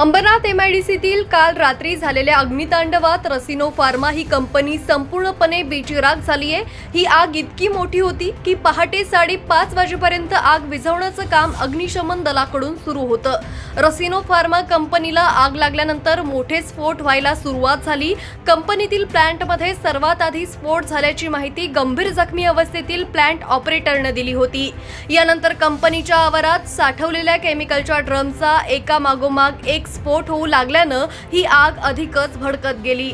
अंबरनाथ एमआयडीसीतील काल रात्री झालेल्या अग्नितांडवात रसिनो फार्मा ही कंपनी संपूर्णपणे बेचिराग झाली आहे. ही आग इतकी मोठी होती की पहाटे साडेपाच वाजेपर्यंत आग विझवण्याचं काम अग्निशमन दलाकडून सुरू होतं. रसिनो फार्मा कंपनीला आग लागल्यानंतर मोठे स्फोट व्हायला सुरुवात झाली. कंपनीतील प्लॅन्टमध्ये सर्वात आधी स्फोट झाल्याची माहिती गंभीर जखमी अवस्थेतील प्लॅन्ट ऑपरेटरनं दिली होती. यानंतर कंपनीच्या आवारात साठवलेल्या केमिकलच्या ड्रमचा एका मागोमाग एक स्फोट होऊ लागल्यानं ही आग अधिकच भडकत गेली.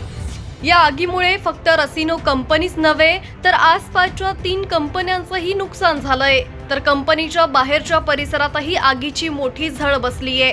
या आगीमुळे फक्त रसिनो कंपनीच नव्हे तर आसपासच्या तीन कंपन्यांचंही नुकसान झालंय. तर कंपनीच्या बाहेरच्या परिसरातही आगीची मोठी झळ बसलीये.